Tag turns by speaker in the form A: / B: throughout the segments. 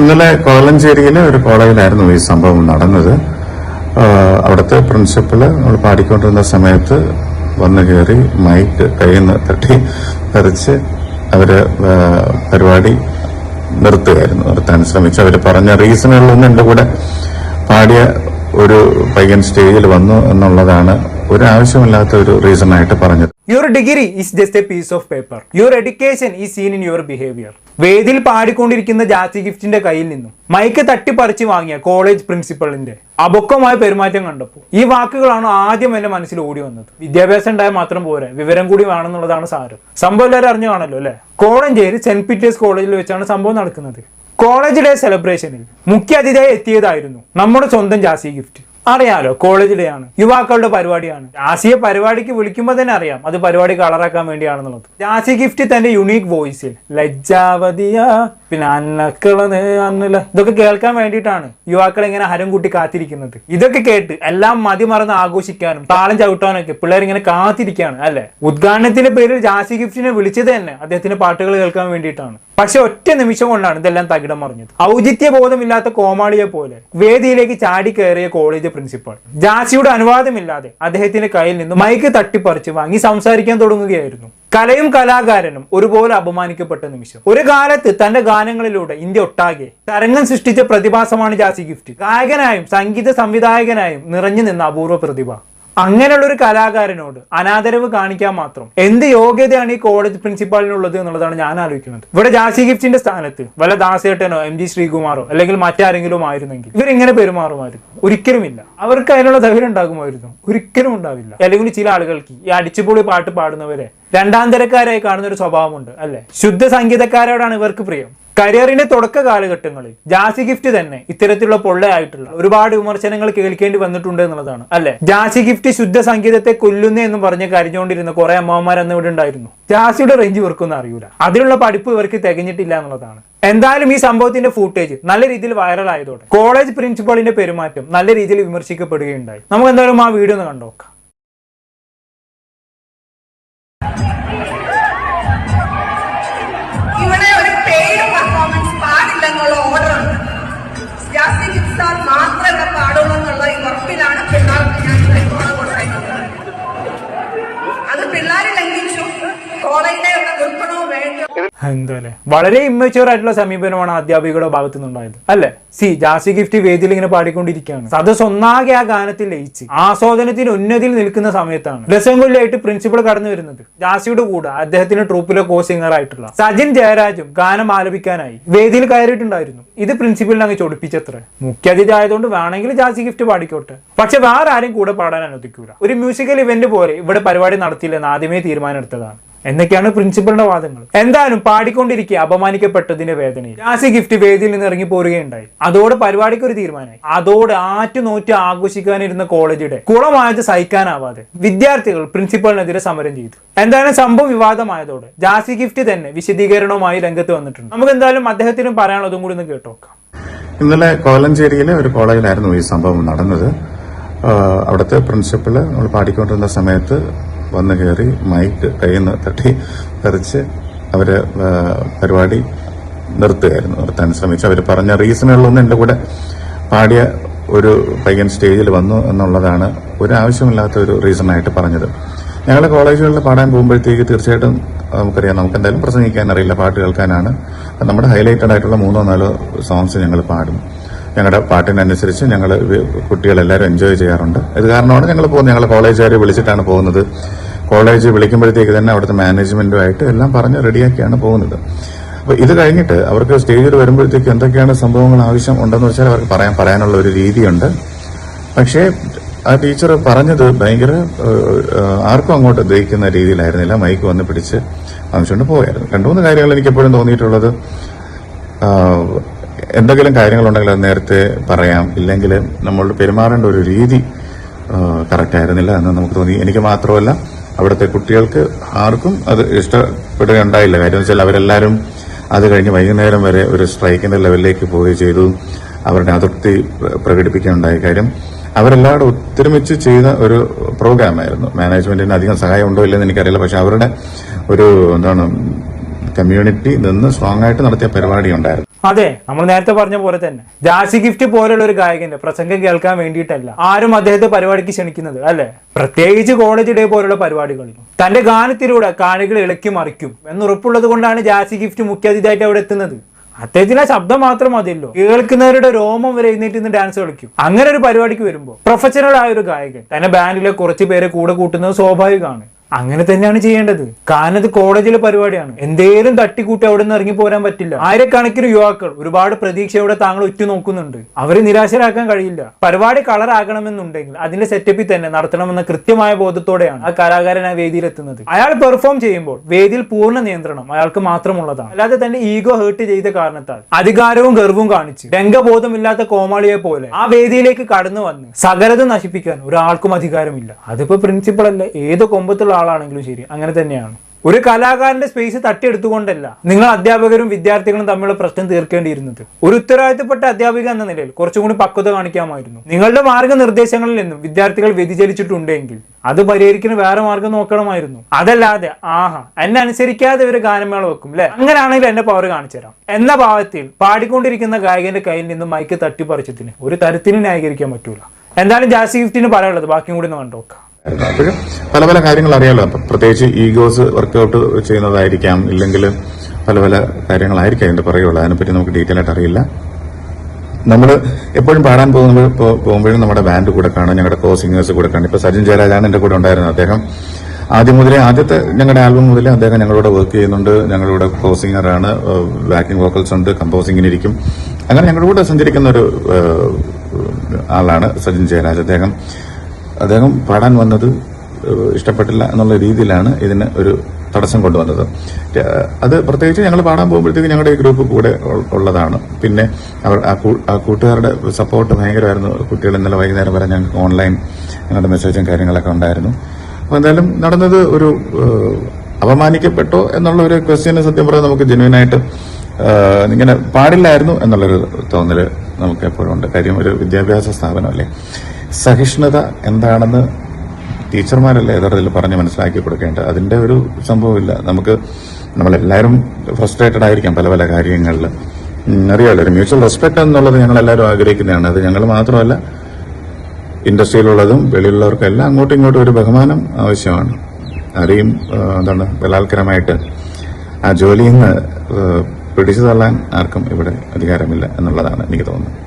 A: ഇന്നലെ കോലഞ്ചേരിയിലെ ഒരു കോളേജിലായിരുന്നു ഈ സംഭവം നടന്നത്. അവിടുത്തെ പ്രിൻസിപ്പൾ നമ്മൾ പാടിക്കൊണ്ടിരുന്ന സമയത്ത് വന്നു കയറി മൈക്ക് കയ്യിൽ നിന്ന് തട്ടി തെറിച്ച് അവർ പരിപാടി നിർത്തുകയായിരുന്നു നിർത്താൻ ശ്രമിച്ചു. അവർ പറഞ്ഞ റീസണുകളൊന്നും എന്റെ കൂടെ പാടിയ ഒരു പയ്യൻ സ്റ്റേജിൽ വന്നു എന്നുള്ളതാണ് ഒരു ആവശ്യമില്ലാത്ത ഒരു റീസൺ ആയിട്ട് പറഞ്ഞത്.
B: Your degree is just a piece of paper your education is seen in your behaviour വേദിയിൽ പാടിക്കൊണ്ടിരിക്കുന്ന ജാസി ഗിഫ്റ്റിന്റെ കയ്യിൽ നിന്നും മൈക്ക് തട്ടിപ്പറിച്ച് വാങ്ങിയ കോളേജ് പ്രിൻസിപ്പളിന്റെ അബൊക്കമായ പെരുമാറ്റം കണ്ടപ്പോൾ ഈ വാക്കുകളാണ് ആദ്യം എന്റെ മനസ്സിൽ ഓടി വന്നത്. വിദ്യാഭ്യാസം ഉണ്ടായാൽ മാത്രം പോരെ വിവരം കൂടി വേണമെന്നുള്ളതാണ് സാരം. സംഭവം എല്ലാവരും അറിഞ്ഞു കാണല്ലോ അല്ലെ? കോളഞ്ചേരി സെന്റ് പീറ്റേഴ്സ് കോളേജിൽ വെച്ചാണ് സംഭവം നടക്കുന്നത്. കോളേജ് ഡേ സെലിബ്രേഷനിൽ മുഖ്യ അതിഥിയായി എത്തിയതായിരുന്നു നമ്മുടെ സ്വന്തം ജാസി ഗിഫ്റ്റ്. അറിയാലോ കോളേജ് ഡേ ആണ് യുവാക്കളുടെ പരിപാടിയാണ്. ജാസിയെ പരിപാടിക്ക് വിളിക്കുമ്പോൾ തന്നെ അറിയാം അത് പരിപാടി കളറാക്കാൻ വേണ്ടിയാണെന്നുള്ളത്. ജാസി ഗിഫ്റ്റ് തന്റെ യുണീക് വോയിസിൽ ലജ്ജാവതിയ പിന്നെ അന്നക്കളന്ന് അന്നല്ല ഇതൊക്കെ കേൾക്കാൻ വേണ്ടിയിട്ടാണ് യുവാക്കൾ ഇങ്ങനെ ഹരം കൂട്ടി കാത്തിരിക്കുന്നത്. ഇതൊക്കെ കേട്ട് എല്ലാം മതി മറന്ന് ആഘോഷിക്കാനും താളം ചവിട്ടാനൊക്കെ പിള്ളേർ ഇങ്ങനെ കാത്തിരിക്കുകയാണ് അല്ലെ? ഉദ്ഘാടനത്തിന്റെ പേരിൽ ജാസി ഗിഫ്റ്റിനെ വിളിച്ചത് തന്നെ അദ്ദേഹത്തിന്റെ പാട്ടുകൾ കേൾക്കാൻ വേണ്ടിയിട്ടാണ്. പക്ഷെ ഒറ്റ നിമിഷം കൊണ്ടാണ് ഇതെല്ലാം തകിടം മറിഞ്ഞത്. ഔചിത്യ ബോധമില്ലാത്ത കോമാളിയെ പോലെ വേദിയിലേക്ക് ചാടി കയറിയ കോളേജ് പ്രിൻസിപ്പൽ ജാസിയുടെ അനുവാദമില്ലാതെ അദ്ദേഹത്തിന്റെ കയ്യിൽ നിന്ന് മൈക്ക് തട്ടിപ്പറിച്ച് വാങ്ങി സംസാരിക്കാൻ തുടങ്ങുകയായിരുന്നു. കലയും കലാകാരനും ഒരുപോലെ അപമാനിക്കപ്പെട്ട നിമിഷം. ഒരു കാലത്ത് തന്റെ ഗാനങ്ങളിലൂടെ ഇന്ത്യ ഒട്ടാകെ തരംഗം സൃഷ്ടിച്ച പ്രതിഭാസമാണ് ജാസി ഗിഫ്റ്റ്. ഗായകനായും സംഗീത സംവിധായകനായും നിറഞ്ഞു നിന്ന അപൂർവ പ്രതിഭ. അങ്ങനെയുള്ള ഒരു കലാകാരനോട് അനാദരവ് കാണിക്കാൻ മാത്രം എന്ത് യോഗ്യതയാണ് ഈ കോളേജ് പ്രിൻസിപ്പാളിനുള്ളത് എന്നുള്ളതാണ് ഞാൻ ആലോചിക്കുന്നത്. ഇവിടെ ജാസി ഗിഫ്റ്റിന്റെ സ്ഥാനത്ത് വല്ല ദാസേട്ടനോ എം ജി ശ്രീകുമാറോ അല്ലെങ്കിൽ മറ്റാരെങ്കിലും ആയിരുന്നെങ്കിൽ ഇവരിങ്ങനെ പെരുമാറുമായിരുന്നു. ഒരിക്കലുമില്ല. അവർക്ക് അതിനുള്ള ധൈര്യം ഉണ്ടാകുമായിരുന്നു. ഒരിക്കലും ഉണ്ടാവില്ല. അല്ലെങ്കിൽ ചില ആളുകൾക്ക് ഈ അടിച്ചുപൊളി പാട്ട് പാടുന്നവരെ രണ്ടാം തരക്കാരായി കാണുന്ന ഒരു സ്വഭാവമുണ്ട് അല്ലെ? ശുദ്ധ സംഗീതക്കാരോടാണ് ഇവർക്ക് പ്രിയം. കരിയറിന്റെ തുടക്ക കാലഘട്ടങ്ങളിൽ ജാസി ഗിഫ്റ്റ് തന്നെ ഇത്തരത്തിലുള്ള പൊള്ളയായിട്ടുള്ള ഒരുപാട് വിമർശനങ്ങൾ കേൾക്കേണ്ടി വന്നിട്ടുണ്ട് എന്നുള്ളതാണ് അല്ലെ? ജാസി ഗിഫ്റ്റ് ശുദ്ധ സംഗീതത്തെ കൊല്ലുന്നേ എന്ന് പറഞ്ഞ് കരഞ്ഞുകൊണ്ടിരുന്ന കുറെ അമ്മമാർ അന്ന് ഇവിടെ ഉണ്ടായിരുന്നു. ജാസിയുടെ റേഞ്ച് ഇവർക്കൊന്നും അറിയൂല. അതിനുള്ള പഠിപ്പ് ഇവർക്ക് തികഞ്ഞിട്ടില്ല എന്നുള്ളതാണ്. എന്തായാലും ഈ സംഭവത്തിന്റെ ഫൂട്ടേജ് നല്ല രീതിയിൽ വൈറൽ ആയതോടെ കോളേജ് പ്രിൻസിപ്പളിന്റെ പെരുമാറ്റം നല്ല രീതിയിൽ വിമർശിക്കപ്പെടുകയുണ്ടായി. നമുക്ക് എന്തായാലും ആ വീഡിയോ ഒന്ന് കണ്ടോക്കാം
C: പെർഫോമൻസ് പാടില്ലെന്നുള്ള
B: എന്താ അല്ലേ വളരെ ഇമ്മച്ചുവർ ആയിട്ടുള്ള സമീപനമാണ് അധ്യാപികയുടെ ഭാഗത്തു നിന്നുണ്ടായത് അല്ലെ? സി ജാസി ഗിഫ്റ്റ് വേദിയിൽ ഇങ്ങനെ പാടിക്കൊണ്ടിരിക്കുകയാണ്. സദസ് ഒന്നാകെ ആ ഗാനത്തിൽ ലയിച്ച് ആസ്വാദനത്തിന് ഉന്നതിയിൽ നിൽക്കുന്ന സമയത്താണ് രസംകൊല്ലായിട്ട് പ്രിൻസിപ്പൾ കടന്നു വരുന്നത്. ജാസിയുടെ കൂടെ അദ്ദേഹത്തിന്റെ ട്രൂപ്പിലെ കോ സിംഗർ ആയിട്ടുള്ള സജിൻ ജയരാജും ഗാനം ആലപിക്കാനായി വേദിയിൽ കയറിയിട്ടുണ്ടായിരുന്നു. ഇത് പ്രിൻസിപ്പലിനെ അങ്ങ് ചൊടിപ്പിച്ചത്ര. മുഖ്യാതിഥി ആയതുകൊണ്ട് വേണമെങ്കിൽ ജാസി ഗിഫ്റ്റ് പാടിക്കോട്ടെ. പക്ഷെ വേറെ ആരും കൂടെ പാടാൻ അനുവദിക്കൂല. ഒരു മ്യൂസിക്കൽ ഇവന്റ് പോലെ ഇവിടെ പരിപാടി നടത്തിയില്ലെന്ന് ആദ്യമേ തീരുമാനമെടുത്തതാണ്. എന്നൊക്കെയാണ് പ്രിൻസിപ്പളിന്റെ വാദങ്ങൾ എന്തായാലും പാടിക്കൊണ്ടിരിക്കുക അപമാനിക്കപ്പെട്ടതിന്റെ വേദനയിൽ ജാസി ഗിഫ്റ്റ് വേദിയിൽ നിന്ന് ഇറങ്ങി പോരുകയുണ്ടായി. അതോടെ പരിപാടിക്ക് ഒരു തീരുമാനമായി. അതോടെ ആറ്റുനോറ്റ് ആഘോഷിക്കാനിരുന്ന കോളേജിടെ കുളമായത് സഹിക്കാനാവാതെ വിദ്യാർത്ഥികൾ പ്രിൻസിപ്പളിനെതിരെ സമരം ചെയ്തു. എന്തായാലും സംഭവം വിവാദമായതോടെ ജാസി ഗിഫ്റ്റ് തന്നെ വിശദീകരണവുമായി രംഗത്ത് വന്നിട്ടുണ്ട്. നമുക്ക് എന്തായാലും അദ്ദേഹത്തിനും പറയാനുള്ളതും കൂടി ഒന്ന് കേട്ടോക്കാം
A: ഇന്നലെ കോലഞ്ചേരിയിലെ ഒരു കോളേജിലായിരുന്നു ഈ സംഭവം നടന്നത്. അവിടുത്തെ പ്രിൻസിപ്പൽ നമ്മൾ പാടിക്കൊണ്ടിരുന്ന സമയത്ത് വന്നു കയറി മൈക്ക് കയ്യിൽ നിന്ന് തട്ടി തെറിച്ച് അവർ പരിപാടി നിർത്തുകയായിരുന്നു നിർത്താൻ ശ്രമിച്ചു. അവർ പറഞ്ഞ റീസണുകളൊന്നും എന്റെ കൂടെ പാടിയ ഒരു പയ്യൻ സ്റ്റേജിൽ വന്നു എന്നുള്ളതാണ് ഒരു ആവശ്യമില്ലാത്ത ഒരു റീസണായിട്ട് പറഞ്ഞത്. ഞങ്ങൾ കോളേജുകളിൽ പാടാൻ പോകുമ്പോഴത്തേക്ക് തീർച്ചയായിട്ടും നമുക്കറിയാം നമുക്ക് എന്തായാലും പ്രസംഗിക്കാൻ അറിയില്ല പാട്ട് കേൾക്കാനാണ്. നമ്മുടെ ഹൈലൈറ്റഡ് ആയിട്ടുള്ള മൂന്നോ നാലോ സോങ്സ് ഞങ്ങൾ പാടും. ഞങ്ങളുടെ പാട്ടിനനുസരിച്ച് ഞങ്ങൾ കുട്ടികളെല്ലാവരും എൻജോയ് ചെയ്യാറുണ്ട്. ഇത് കാരണമാണ് ഞങ്ങൾ പോകുന്നത്. ഞങ്ങൾ കോളേജുകാരെ വിളിച്ചിട്ടാണ് പോകുന്നത്. കോളേജ് വിളിക്കുമ്പോഴത്തേക്ക് തന്നെ അവിടുത്തെ മാനേജ്മെന്റുമായിട്ട് എല്ലാം പറഞ്ഞ് റെഡിയാക്കിയാണ് പോകുന്നത്. അപ്പോൾ ഇത് കഴിഞ്ഞിട്ട് അവർക്ക് സ്റ്റേജിൽ വരുമ്പോഴത്തേക്ക് എന്തൊക്കെയാണ് സംഭവങ്ങൾ ആവശ്യം ഉണ്ടെന്ന് വെച്ചാൽ അവർക്ക് പറയാൻ പറയാനുള്ള ഒരു രീതിയുണ്ട്. പക്ഷേ ആ ടീച്ചർ പറഞ്ഞത് ഭയങ്കര ആർക്കും അങ്ങോട്ട് ദഹിക്കുന്ന രീതിയിലായിരുന്നില്ല. മൈക്ക് വന്ന് പിടിച്ച് വാങ്ങിച്ചുകൊണ്ട് പോയായിരുന്നു. രണ്ടു മൂന്ന് കാര്യങ്ങൾ എനിക്ക് എപ്പോഴും തോന്നിയിട്ടുള്ളത് എന്തെങ്കിലും കാര്യങ്ങളുണ്ടെങ്കിൽ അത് നേരത്തെ പറയാം. ഇല്ലെങ്കിൽ നമ്മൾ പെരുമാറേണ്ട ഒരു രീതി കറക്റ്റ് ആയിരുന്നില്ല എന്ന് നമുക്ക് തോന്നി. എനിക്ക് മാത്രമല്ല അവിടുത്തെ കുട്ടികൾക്ക് ആർക്കും അത് ഇഷ്ടപ്പെടുകയുണ്ടായില്ല. കാര്യം വെച്ചാൽ അവരെല്ലാവരും അത് കഴിഞ്ഞ് വൈകുന്നേരം വരെ ഒരു സ്ട്രൈക്കിന്റെ ലെവലിലേക്ക് പോവുകയും ചെയ്തു. അവരുടെ അതൃപ്തി പ്ര- പ്രകടിപ്പിക്കുകയുണ്ടായ. കാര്യം അവരെല്ലാവരും ഒത്തൊരുമിച്ച് ചെയ്ത ഒരു പ്രോഗ്രാമായിരുന്നു മാനേജ്മെന്റിന് അധികം സഹായം ഉണ്ടോ ഇല്ലെന്ന് എനിക്കറിയില്ല. പക്ഷെ അവരുടെ ഒരു എന്താണ് കമ്മ്യൂണിറ്റി നിന്ന് സ്ട്രോങ് ആയിട്ട് നടത്തിയ പരിപാടി ഉണ്ടായിരുന്നു.
B: അതെ നമ്മൾ നേരത്തെ പറഞ്ഞ പോലെ തന്നെ. ജാസി ഗിഫ്റ്റ് പോലുള്ള ഒരു ഗായകന്റെ പ്രസംഗം കേൾക്കാൻ വേണ്ടിയിട്ടല്ല ആരും അദ്ദേഹത്തെ പരിപാടിക്ക് ക്ഷണിക്കുന്നത് അല്ലെ? പ്രത്യേകിച്ച് കോളേജ് ഡേ പോലുള്ള പരിപാടികളിൽ. തന്റെ ഗാനത്തിലൂടെ കാണികൾ ഇളക്കി മറിക്കും എന്നുറപ്പുള്ളത് കൊണ്ടാണ് ജാസി ഗിഫ്റ്റ് മുഖ്യാതിഥിയായിട്ട് അവിടെ എത്തുന്നത്. അദ്ദേഹത്തിന് ആ ശബ്ദം മാത്രം മതിയല്ലോ. കേൾക്കുന്നവരുടെ രോമം വരെ എഴുന്നേറ്റ് നിന്ന് ഡാൻസ് കളിക്കും. അങ്ങനെ ഒരു പരിപാടിക്ക് വരുമ്പോൾ പ്രൊഫഷണൽ ആയ ഒരു ഗായകൻ തന്നെ ബാൻഡിലെ കുറച്ച് പേരെ കൂടെ കൂട്ടുന്നത് സ്വാഭാവികമാണ്. അങ്ങനെ തന്നെയാണ് ചെയ്യേണ്ടത്. കാരണം ഇത് കോളേജിലെ പരിപാടിയാണ്. എന്തേലും തട്ടിക്കൂട്ടി അവിടെ നിന്ന് ഇറങ്ങി പോരാൻ പറ്റില്ല. ആയിരക്കണക്കിന് യുവാക്കൾ ഒരുപാട് പ്രതീക്ഷയോടെ താങ്കൾ ഉറ്റു നോക്കുന്നുണ്ട്. അവരെ നിരാശരാക്കാൻ കഴിയില്ല. പരിപാടി കളറാകണമെന്നുണ്ടെങ്കിൽ അതിന്റെ സെറ്റപ്പിൽ തന്നെ നടത്തണമെന്ന കൃത്യമായ ബോധത്തോടെയാണ് ആ കലാകാരൻ ആ വേദിയിൽ എത്തുന്നത് അയാൾ പെർഫോം ചെയ്യുമ്പോൾ വേദിയിൽ പൂർണ നിയന്ത്രണം അയാൾക്ക് മാത്രമുള്ളതാണ്. അല്ലാതെ തന്റെ ഈഗോ ഹേർട്ട് ചെയ്ത കാരണത്താൽ അധികാരവും ഗർവും കാണിച്ച് രംഗബോധമില്ലാത്ത കോമാളിയെ പോലെ ആ വേദിയിലേക്ക് കടന്നു വന്ന് സകലതും നശിപ്പിക്കാൻ ഒരാൾക്കും അധികാരമില്ല. അതിപ്പോ പ്രിൻസിപ്പൾ അല്ല ഏത് കൊമ്പത്തുള്ള ആളാണെങ്കിലും ശരി. അങ്ങനെ തന്നെയാണ്. ഒരു കലാകാരന്റെ സ്പേസ് തട്ടിയെടുത്തുകൊണ്ടല്ല നിങ്ങൾ അധ്യാപകരും വിദ്യാർത്ഥികളും തമ്മിലുള്ള പ്രശ്നം തീർക്കേണ്ടിയിരുന്നത്. ഒരു ഉത്തരവാദിത്തപ്പെട്ട അധ്യാപിക എന്ന നിലയിൽ കുറച്ചും കൂടി പക്വത കാണിക്കാമായിരുന്നു. നിങ്ങളുടെ മാർഗനിർദ്ദേശങ്ങളിൽ നിന്നും വിദ്യാർത്ഥികൾ വ്യതിചലിച്ചിട്ടുണ്ടെങ്കിൽ അത് പരിഹരിക്കുന്ന വേറെ മാർഗം നോക്കണമായിരുന്നു. അതല്ലാതെ ആഹാ എന്നെ അനുസരിക്കാതെ ഒരു ഗാനമേള വെക്കും അല്ലെ അങ്ങനെയാണെങ്കിൽ എന്റെ പവർ കാണിച്ചു തരാം. എന്ന ഭാവത്തിൽ പാടിക്കൊണ്ടിരിക്കുന്ന ഗായകന്റെ കയ്യിൽ നിന്നും മൈക്ക് തട്ടിപ്പറിച്ചതിന് ഒരു തരത്തിലും ന്യായീകരിക്കാൻ പറ്റൂല. എന്തായാലും ജാസി ഗിഫ്റ്റിന് പറയാനുള്ളത് ബാക്കിയും കൂടി ഒന്ന്
A: അപ്പോഴും പല പല കാര്യങ്ങൾ അറിയാലോ. പ്രത്യേകിച്ച് ഈഗോസ് വർക്കൗട്ട് ചെയ്യുന്നതായിരിക്കാം. ഇല്ലെങ്കിൽ പല പല കാര്യങ്ങളായിരിക്കാം അതിന്റെ പറയുള്ളൂ അതിനെപ്പറ്റി നമുക്ക് ഡീറ്റെയിൽ ആയിട്ട് അറിയില്ല. നമ്മൾ എപ്പോഴും പാടാൻ പോകുമ്പോൾ പോകുമ്പോഴും നമ്മുടെ ബാൻഡ് കൂടെ കാണും. ഞങ്ങളുടെ കോ സിംഗേഴ്സ് കൂടെ കാണും. ഇപ്പൊ സജിൻ ജയരാജാണ് എന്റെ കൂടെ ഉണ്ടായിരുന്നത്. അദ്ദേഹം ആദ്യം മുതലേ ആദ്യത്തെ ഞങ്ങളുടെ ആൽബം മുതലേ അദ്ദേഹം ഞങ്ങളോട് വർക്ക് ചെയ്യുന്നുണ്ട്. ഞങ്ങളുടെ കോ സിംഗറാണ് ബാക്കിംഗ് വോക്കൽസ് ഉണ്ട്. കമ്പോസിങ്ങിനിരിക്കും അങ്ങനെ ഞങ്ങളുടെ കൂടെ സഞ്ചരിക്കുന്ന ഒരു ആളാണ് സജിൻ ജയരാജ്. അദ്ദേഹം അദ്ദേഹം പാടാൻ വന്നത് ഇഷ്ടപ്പെട്ടില്ല എന്നുള്ള രീതിയിലാണ് ഇതിന് ഒരു തടസ്സം കൊണ്ടുവന്നത്. അത് പ്രത്യേകിച്ച് ഞങ്ങൾ പാടാൻ പോകുമ്പോഴത്തേക്ക് ഞങ്ങളുടെ ഈ ഗ്രൂപ്പ് കൂടെ ഉള്ളതാണ്. പിന്നെ അവർ ആ കൂട്ടുകാരുടെ സപ്പോർട്ട് ഭയങ്കരമായിരുന്നു. കുട്ടികൾ ഇന്നലെ വൈകുന്നേരം വരെ ഞങ്ങൾക്ക് ഓൺലൈൻ ഞങ്ങളുടെ മെസ്സേജും കാര്യങ്ങളൊക്കെ ഉണ്ടായിരുന്നു. അപ്പോൾ എന്തായാലും നടന്നത് ഒരു അപമാനിക്കപ്പെട്ടോ എന്നുള്ള ഒരു ക്വസ്റ്റ്യന് സത്യം പറയാൻ നമുക്ക് ജെന്യൂനായിട്ട് ഇങ്ങനെ പാടില്ലായിരുന്നു എന്നുള്ളൊരു തോന്നൽ നമുക്ക് എപ്പോഴും ഉണ്ട്. കാര്യം ഒരു വിദ്യാഭ്യാസ സ്ഥാപനമല്ലേ? സഹിഷ്ണുത എന്താണെന്ന് ടീച്ചർമാരല്ലേ യഥാർത്ഥത്തിൽ പറഞ്ഞ് മനസ്സിലാക്കി കൊടുക്കേണ്ടത്? അതിന്റെ ഒരു സംഭവമില്ല. നമുക്ക് നമ്മളെല്ലാവരും ഫ്രസ്ട്രേറ്റഡ് ആയിരിക്കാം പല പല കാര്യങ്ങളിൽ അറിയാമല്ലോ ഒരു മ്യൂച്വൽ റെസ്പെക്ട് എന്നുള്ളത് ഞങ്ങൾ എല്ലാവരും ആഗ്രഹിക്കുന്നതാണ്. അത് ഞങ്ങൾ മാത്രമല്ല ഇൻഡസ്ട്രിയിലുള്ളതും വെളിയിലുള്ളവർക്കും എല്ലാം അങ്ങോട്ടും ഇങ്ങോട്ടും ഒരു ബഹുമാനം ആവശ്യമാണ്. ആരെയും എന്താണ് ബലാത്കരമായിട്ട് ആ ജോലിയിൽ നിന്ന് പിടിച്ചു തള്ളാൻ ആർക്കും ഇവിടെ അധികാരമില്ല എന്നുള്ളതാണ് എനിക്ക് തോന്നുന്നത്.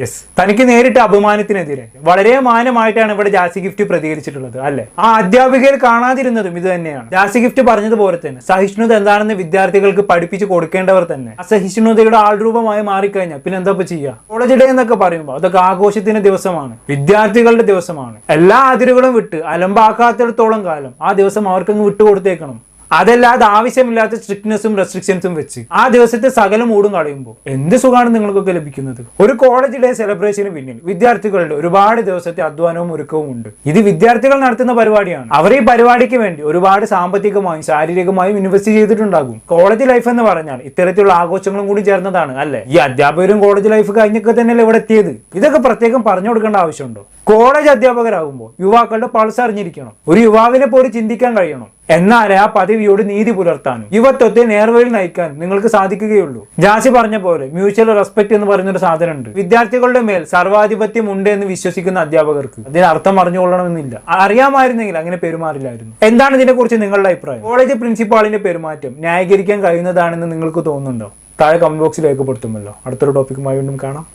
B: യെസ് തനിക്ക് നേരിട്ട് അപമാനത്തിനെതിരെ. വളരെ മാനമായിട്ടാണ് ഇവിടെ ജാസി ഗിഫ്റ്റ് പ്രതികരിച്ചിട്ടുള്ളത് അല്ലെ? ആ അധ്യാപികയിൽ കാണാതിരുന്നതും ഇത് തന്നെയാണ്. ജാസി ഗിഫ്റ്റ് പറഞ്ഞതുപോലെ തന്നെ സഹിഷ്ണുത എന്താണെന്ന് വിദ്യാർത്ഥികൾക്ക് പഠിപ്പിച്ചു കൊടുക്കേണ്ടവർ തന്നെ. അസഹിഷ്ണുതയുടെ ആൾരൂപമായി മാറിക്കഴിഞ്ഞാൽ പിന്നെ എന്താ ചെയ്യുക കോളേജ് ഡേ എന്നൊക്കെ പറയുമ്പോൾ അതൊക്കെ ആഘോഷത്തിന്റെ ദിവസമാണ് വിദ്യാർത്ഥികളുടെ ദിവസമാണ്. എല്ലാ അതിരുകളും വിട്ട് അലമ്പാക്കാത്തിടത്തോളം കാലം ആ ദിവസം അവർക്കങ്ങ് വിട്ടുകൊടുത്തേക്കണം. അതല്ലാതെ ആവശ്യമില്ലാത്ത സ്ട്രിക്ട്നെസ്സും റെസ്ട്രിക്ഷൻസും വെച്ച് ആ ദിവസത്തെ സകല മൂടും കളയുമ്പോൾ എന്ത് സുഖമാണ് നിങ്ങൾക്കൊക്കെ ലഭിക്കുന്നത്? ഒരു കോളേജ് ഡേ സെലിബ്രേഷന് പിന്നിൽ വിദ്യാർത്ഥികളുടെ ഒരുപാട് ദിവസത്തെ അധ്വാനവും ഒരുക്കവും ഉണ്ട്. ഇത് വിദ്യാർത്ഥികൾ നടത്തുന്ന പരിപാടിയാണ്. അവർ ഈ പരിപാടിക്ക് വേണ്ടി ഒരുപാട് സാമ്പത്തികമായും ശാരീരികമായും ഇൻവെസ്റ്റ് ചെയ്തിട്ടുണ്ടാകും. കോളേജ് ലൈഫ് എന്ന് പറഞ്ഞാൽ ഇത്തരത്തിലുള്ള ആഘോഷങ്ങളും കൂടി ചേർന്നതാണ് അല്ലെ? ഈ അധ്യാപകരും കോളേജ് ലൈഫ് കഴിഞ്ഞൊക്കെ തന്നെയല്ലേ ഇവിടെ എത്തിയത്? ഇതൊക്കെ പ്രത്യേകം പറഞ്ഞു കൊടുക്കേണ്ട ആവശ്യമുണ്ടോ? കോളേജ് അധ്യാപകരാകുമ്പോൾ യുവാക്കളുടെ പൾസ് അറിഞ്ഞിരിക്കണം. ഒരു യുവാവിനെ പോലും ചിന്തിക്കാൻ കഴിയണം. എന്നാലേ ആ പദവിയോട് നീതി പുലർത്താനും യുവത്വത്തെ നേർവഴിയിൽ നയിക്കാൻ നിങ്ങൾക്ക് സാധിക്കുകയുള്ളൂ. ജാസി പറഞ്ഞ പോലെ മ്യൂച്വൽ റെസ്പെക്ട് എന്ന് പറയുന്ന ഒരു സാധനമുണ്ട്. വിദ്യാർത്ഥികളുടെ മേൽ സർവാധിപത്യം ഉണ്ട് എന്ന് വിശ്വസിക്കുന്ന അധ്യാപകർക്ക് അതിന് അർത്ഥം അറിഞ്ഞുകൊള്ളണമെന്നില്ല. അറിയാമായിരുന്നെങ്കിൽ അങ്ങനെ പെരുമാറില്ലായിരുന്നു. എന്താണ് ഇതിനെക്കുറിച്ച് നിങ്ങളുടെ അഭിപ്രായം? കോളേജ് പ്രിൻസിപ്പാളിന്റെ പെരുമാറ്റം ന്യായീകരിക്കാൻ കഴിയുന്നതാണെന്ന് നിങ്ങൾക്ക് തോന്നുന്നുണ്ടോ? താഴെ കമന്റ് ബോക്സിൽ രേഖപ്പെടുത്തുമല്ലോ അടുത്തൊരു ടോപ്പിക്കുമായി വീണ്ടും കാണാം.